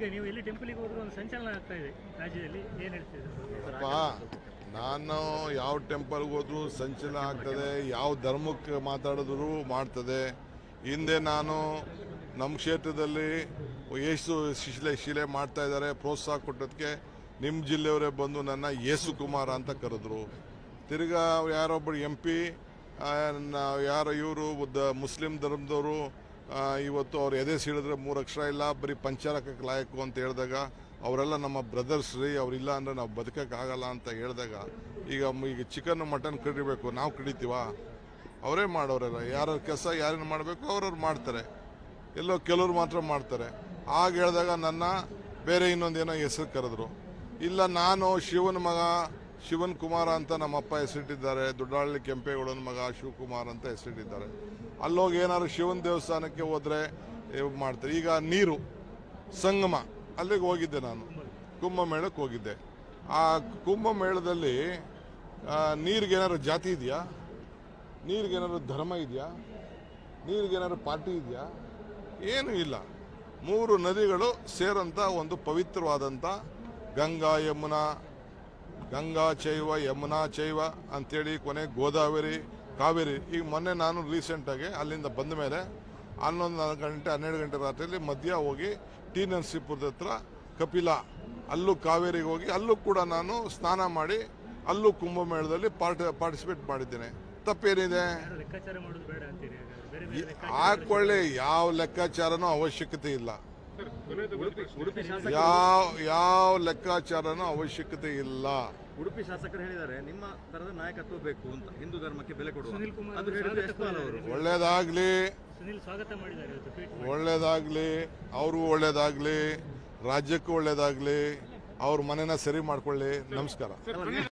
ಈಗ ನೀವು ಇಲ್ಲಿ ಟೆಂಪಲ್ಗೆ ಹೋದ್ರೆ ಒಂದು ಸಂಚಲನ ಆಗ್ತಾ ಇದೆ ರಾಜ್ಯದಲ್ಲಿ. ಏನು ಹೇಳ್ತಿದ್ರು ನಾನು ಯಾವ ಟೆಂಪಲ್ಗೆ ಹೋದ್ರು ಸಂಚಲನ ಆಗ್ತದೆ, ಯಾವ ಧರ್ಮಕ್ಕೆ ಮಾತಾಡಿದ್ರು ಮಾಡ್ತದೆ. ಹಿಂದೆ ನಾನು ನಮ್ಮ ಕ್ಷೇತ್ರದಲ್ಲಿ ಯೇಸು ಶಿಲೆ ಶಿಲೆ ಮಾಡ್ತಾ ಇದ್ದಾರೆ, ಪ್ರೋತ್ಸಾಹ ಕೊಟ್ಟದಕ್ಕೆ ನಿಮ್ಮ ಜಿಲ್ಲೆಯವರೇ ಬಂದು ನನ್ನ ಯೇಸು ಕುಮಾರ ಅಂತ ಕರೆದ್ರು. ತಿರ್ಗಾ ಯಾರೊಬ್ಬರು ಎಂ ಪಿ ಯಾರು ಇವರು ಮುಸ್ಲಿಂ ಧರ್ಮದವರು ಇವತ್ತು ಅವ್ರು ಎದೆ ಸೀಳಿದ್ರೆ ಮೂರು ಅಕ್ಷರ ಇಲ್ಲ, ಬರೀ ಪಂಚಾರಕಕ್ಕೆ ಲಾಯಕು ಅಂತ ಹೇಳಿದಾಗ, ಅವರೆಲ್ಲ ನಮ್ಮ ಬ್ರದರ್ಸ್ ರೀ ಅವ್ರಿಲ್ಲ ಅಂದ್ರೆ ನಾವು ಬದುಕೋಕ್ಕಾಗಲ್ಲ ಅಂತ ಹೇಳಿದಾಗ, ಈಗ ಈಗ ಚಿಕನ್, ಮಟನ್ ಕಡಿಬೇಕು, ನಾವು ಕಡಿತೀವ? ಅವರೇ ಮಾಡೋರೆಲ್ಲ ಯಾರ ಕೆಲಸ ಯಾರೇನು ಮಾಡಬೇಕು, ಅವ್ರವ್ರು ಮಾಡ್ತಾರೆ. ಎಲ್ಲೋ ಕೆಲವ್ರು ಮಾತ್ರ ಮಾಡ್ತಾರೆ. ಆಗ ಹೇಳಿದಾಗ ನನ್ನ ಬೇರೆ ಇನ್ನೊಂದೇನೋ ಹೆಸರು ಕರೆದ್ರು. ಇಲ್ಲ, ನಾನು ಶಿವನ ಮಗ ಶಿವನ್ ಕುಮಾರ ಅಂತ ನಮ್ಮಪ್ಪ ಹೆಸರಿಟ್ಟಿದ್ದಾರೆ. ದೊಡ್ಡಹಳ್ಳಿ ಕೆಂಪೇಗೌಡನ ಮಗ ಶಿವಕುಮಾರ್ ಅಂತ ಹೆಸರಿಟ್ಟಿದ್ದಾರೆ. ಅಲ್ಲೋಗಿ ಏನಾದ್ರು ಶಿವನ್ ದೇವಸ್ಥಾನಕ್ಕೆ ಹೋದರೆ ಮಾಡ್ತಾರೆ. ಈಗ ನೀರು, ಸಂಗಮ, ಅಲ್ಲಿಗೆ ಹೋಗಿದ್ದೆ ನಾನು. ಕುಂಭಮೇಳಕ್ಕೆ ಹೋಗಿದ್ದೆ. ಆ ಕುಂಭಮೇಳದಲ್ಲಿ ನೀರಿಗೆ ನೀರಿಗೇನಾದ್ರು ಜಾತಿ ಇದೆಯಾ? ನೀರಿಗೇನಾದ್ರು ಧರ್ಮ ಇದೆಯಾ? ನೀರಿಗೇನಾದ್ರು ಪಾರ್ಟಿ ಇದೆಯಾ? ಏನೂ ಇಲ್ಲ. ಮೂರು ನದಿಗಳು ಸೇರಂತ ಒಂದು ಪವಿತ್ರವಾದಂಥ ಗಂಗಾ, ಯಮುನಾ ಗಂಗಾ ಚೈವ ಯಮುನಾ ಚೈವ ಅಂತೇಳಿ ಕೊನೆ ಗೋದಾವರಿ ಕಾವೇರಿ. ಈಗ ಮೊನ್ನೆ ನಾನು ರೀಸೆಂಟಾಗಿ ಅಲ್ಲಿಂದ ಬಂದ ಮೇಲೆ ಹನ್ನೊಂದು ನಾಲ್ಕು ಗಂಟೆ ಹನ್ನೆರಡು ಗಂಟೆ ರಾತ್ರಿಯಲ್ಲಿ ಮಧ್ಯ ಹೋಗಿ ಟಿ ನರಸೀಪುರದ ಹತ್ರ ಕಪಿಲ ಅಲ್ಲೂ ಕಾವೇರಿಗೆ ಹೋಗಿ ಅಲ್ಲೂ ಕೂಡ ನಾನು ಸ್ನಾನ ಮಾಡಿ ಅಲ್ಲೂ ಕುಂಭಮೇಳದಲ್ಲಿ ಪಾರ್ಟಿ ಪಾರ್ಟಿಸಿಪೇಟ್ ಮಾಡಿದ್ದೇನೆ. ತಪ್ಪೇನಿದೆ? ಹಾಕೊಳ್ಳಿ ಯಾವ ಲೆಕ್ಕಾಚಾರನೂ ಅವಶ್ಯಕತೆ ಇಲ್ಲ. ಯಾವ ಯಾವ ಲೆಕ್ಕಾಚಾರನೂ ಅವಶ್ಯಕತೆ ಇಲ್ಲ. ಉಡುಪಿ ಶಾಸಕರು ಹೇಳಿದ್ದಾರೆ ನಿಮ್ಮ ತರದ ನಾಯಕತ್ವ ಬೇಕು ಅಂತ ಹಿಂದೂ ಧರ್ಮಕ್ಕೆ ಬೆಲೆ ಕೊಡುವ ಒಳ್ಳೇದಾಗ್ಲಿ. ಒಳ್ಳೇದಾಗ್ಲಿ ಅವ್ರಿಗೂ ಒಳ್ಳೇದಾಗ್ಲಿ ರಾಜ್ಯಕ್ಕೂ ಒಳ್ಳೇದಾಗ್ಲಿ ಅವ್ರ ಮನೇನ ಸರಿ ಮಾಡ್ಕೊಳ್ಳಿ. ನಮಸ್ಕಾರ.